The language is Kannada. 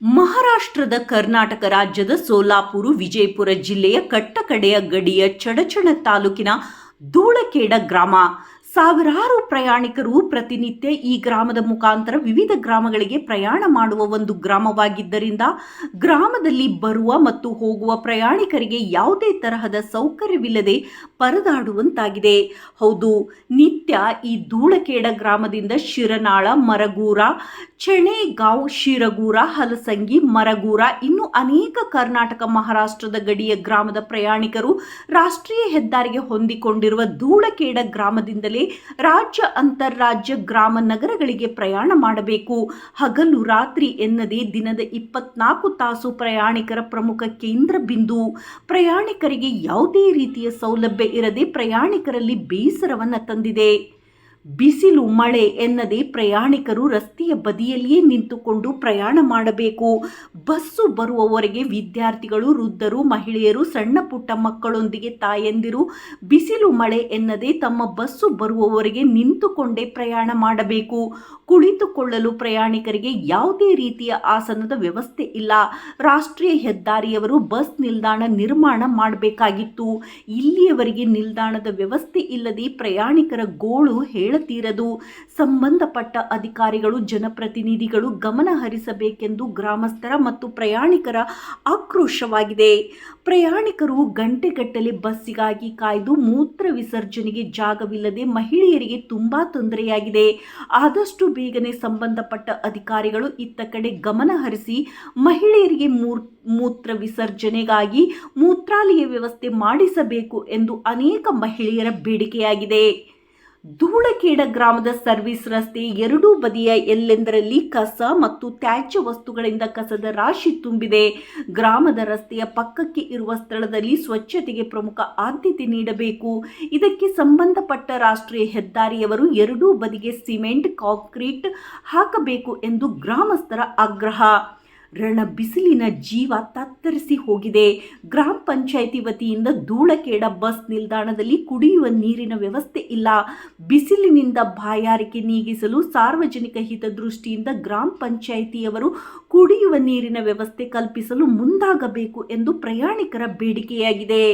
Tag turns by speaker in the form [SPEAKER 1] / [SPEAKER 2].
[SPEAKER 1] ಮಹಾರಾಷ್ಟ್ರದ ಕರ್ನಾಟಕ ರಾಜ್ಯದ ಸೋಲಾಪುರ ವಿಜಯಪುರ ಜಿಲ್ಲೆಯ ಕಟ್ಟಕಡೆಯ ಗಡಿಯ ಚಡಚಣ ತಾಲೂಕಿನ ಧೂಳಕೇಡ ಗ್ರಾಮ ಸಾವಿರಾರು ಪ್ರಯಾಣಿಕರು ಪ್ರತಿನಿತ್ಯ ಈ ಗ್ರಾಮದ ಮುಖಾಂತರ ವಿವಿಧ ಗ್ರಾಮಗಳಿಗೆ ಪ್ರಯಾಣ ಮಾಡುವ ಒಂದು ಗ್ರಾಮವಾಗಿದ್ದರಿಂದ ಗ್ರಾಮದಲ್ಲಿ ಬರುವ ಮತ್ತು ಹೋಗುವ ಪ್ರಯಾಣಿಕರಿಗೆ ಯಾವುದೇ ತರಹದ ಸೌಕರ್ಯವಿಲ್ಲದೆ ಪರದಾಡುವಂತಾಗಿದೆ. ಹೌದು, ನಿತ್ಯ ಈ ಧೂಳಕೇಡ ಗ್ರಾಮದಿಂದ ಶಿರನಾಳ, ಮರಗೂರ, ಚೆಣೆಗಾಂವ್, ಶಿರಗೂರ, ಹಲಸಂಗಿ, ಮರಗೂರ, ಇನ್ನು ಅನೇಕ ಕರ್ನಾಟಕ ಮಹಾರಾಷ್ಟ್ರದ ಗಡಿಯ ಗ್ರಾಮದ ಪ್ರಯಾಣಿಕರು ರಾಷ್ಟ್ರೀಯ ಹೆದ್ದಾರಿಗೆ ಹೊಂದಿಕೊಂಡಿರುವ ಧೂಳಕೇಡ ಗ್ರಾಮದಿಂದಲೇ ರಾಜ್ಯ ಅಂತಾರಾಜ್ಯ ಗ್ರಾಮ ನಗರಗಳಿಗೆ ಪ್ರಯಾಣ ಮಾಡಬೇಕು. ಹಗಲು ರಾತ್ರಿ ಎನ್ನದೇ ದಿನದ ಇಪ್ಪತ್ನಾಲ್ಕು ತಾಸು ಪ್ರಯಾಣಿಕರ ಪ್ರಮುಖ ಕೇಂದ್ರ ಬಿಂದು. ಪ್ರಯಾಣಿಕರಿಗೆ ಯಾವುದೇ ರೀತಿಯ ಸೌಲಭ್ಯ ಇರದೆ ಪ್ರಯಾಣಿಕರಲ್ಲಿ ಬೇಸರವನ್ನು ತಂದಿದೆ. ಬಿಸಿಲು, ಮಳೆ ಎನ್ನದೇ ಪ್ರಯಾಣಿಕರು ರಸ್ತೆಯ ಬದಿಯಲ್ಲಿಯೇ ನಿಂತುಕೊಂಡು ಪ್ರಯಾಣ ಮಾಡಬೇಕು. ಬಸ್ಸು ಬರುವವರೆಗೆ ವಿದ್ಯಾರ್ಥಿಗಳು, ವೃದ್ಧರು, ಮಹಿಳೆಯರು, ಸಣ್ಣ ಪುಟ್ಟ ಮಕ್ಕಳೊಂದಿಗೆ ತಾಯಂದಿರು, ಬಿಸಿಲು, ಮಳೆ ಎನ್ನದೇ ತಮ್ಮ ಬಸ್ಸು ಬರುವವರೆಗೆ ನಿಂತುಕೊಂಡೇ ಪ್ರಯಾಣ ಮಾಡಬೇಕು. ಕುಳಿತುಕೊಳ್ಳಲು ಪ್ರಯಾಣಿಕರಿಗೆ ಯಾವುದೇ ರೀತಿಯ ಆಸನದ ವ್ಯವಸ್ಥೆ ಇಲ್ಲ. ರಾಷ್ಟ್ರೀಯ ಹೆದ್ದಾರಿಯವರು ಬಸ್ ನಿಲ್ದಾಣ ನಿರ್ಮಾಣ ಮಾಡಬೇಕಾಗಿತ್ತು. ಇಲ್ಲಿಯವರೆಗೆ ನಿಲ್ದಾಣದ ವ್ಯವಸ್ಥೆ ಇಲ್ಲದೆ ಪ್ರಯಾಣಿಕರ ಗೋಳು ಹೇಳತೀರದು ಸಂಬಂಧಪಟ್ಟ ಅಧಿಕಾರಿಗಳು, ಜನಪ್ರತಿನಿಧಿಗಳು ಗಮನ ಹರಿಸಬೇಕೆಂದು ಗ್ರಾಮಸ್ಥರ ಮತ್ತು ಪ್ರಯಾಣಿಕರ ಆಕ್ರೋಶವಾಗಿದೆ. ಪ್ರಯಾಣಿಕರು ಗಂಟೆಗಟ್ಟಲೆ ಬಸ್ಸಿಗಾಗಿ ಕಾಯ್ದು ಮೂತ್ರ ವಿಸರ್ಜನೆಗೆ ಜಾಗವಿಲ್ಲದೆ ಮಹಿಳೆಯರಿಗೆ ತುಂಬಾ ತೊಂದರೆಯಾಗಿದೆ. ಆದಷ್ಟು ಬೇಗನೆ ಸಂಬಂಧಪಟ್ಟ ಅಧಿಕಾರಿಗಳು ಇತ್ತ ಕಡೆ ಗಮನ ಹರಿಸಿ ಮಹಿಳೆಯರಿಗೆ ಮೂರ್, ಮೂತ್ರ ವಿಸರ್ಜನೆಗಾಗಿ ಮೂತ್ರಾಲಯ ವ್ಯವಸ್ಥೆ ಮಾಡಿಸಬೇಕು ಎಂದು ಅನೇಕ ಮಹಿಳೆಯರ ಬೇಡಿಕೆಯಾಗಿದೆ. ಧೂಳಖೇಡ ಗ್ರಾಮದ ಸರ್ವಿಸ್ ರಸ್ತೆ ಎರಡೂ ಬದಿಯ ಎಲ್ಲೆಂದರಲ್ಲಿ ಕಸ ಮತ್ತು ತ್ಯಾಜ್ಯ ವಸ್ತುಗಳಿಂದ ಕಸದ ರಾಶಿ ತುಂಬಿದೆ. ಗ್ರಾಮದ ರಸ್ತೆಯ ಪಕ್ಕಕ್ಕೆ ಇರುವ ಸ್ಥಳದಲ್ಲಿ ಸ್ವಚ್ಛತೆಗೆ ಪ್ರಮುಖ ಆದ್ಯತೆ ನೀಡಬೇಕು. ಇದಕ್ಕೆ ಸಂಬಂಧಪಟ್ಟ ರಾಷ್ಟ್ರೀಯ ಹೆದ್ದಾರಿಯವರು ಎರಡೂ ಬದಿಗೆ ಸಿಮೆಂಟ್, ಕಾಂಕ್ರೀಟ್ ಹಾಕಬೇಕು ಎಂದು ಗ್ರಾಮಸ್ಥರ ಆಗ್ರಹ. ರಣ ಬಿಸಿಲಿನ ಜೀವ ತತ್ತರಿಸಿ ಹೋಗಿದೆ. ಗ್ರಾಮ ಪಂಚಾಯಿತಿ ವತಿಯಿಂದ ಧೂಳಕೇಡ ಬಸ್ ನಿಲ್ದಾಣದಲ್ಲಿ ಕುಡಿಯುವ ನೀರಿನ ವ್ಯವಸ್ಥೆ ಇಲ್ಲ. ಬಿಸಿಲಿನಿಂದ ಬಾಯಾರಿಕೆ ನೀಗಿಸಲು ಸಾರ್ವಜನಿಕ ಹಿತದೃಷ್ಟಿಯಿಂದ ಗ್ರಾಮ ಪಂಚಾಯಿತಿಯವರು ಕುಡಿಯುವ ನೀರಿನ ವ್ಯವಸ್ಥೆ ಕಲ್ಪಿಸಲು ಮುಂದಾಗಬೇಕು ಎಂದು ಪ್ರಯಾಣಿಕರ ಬೇಡಿಕೆಯಾಗಿದೆ.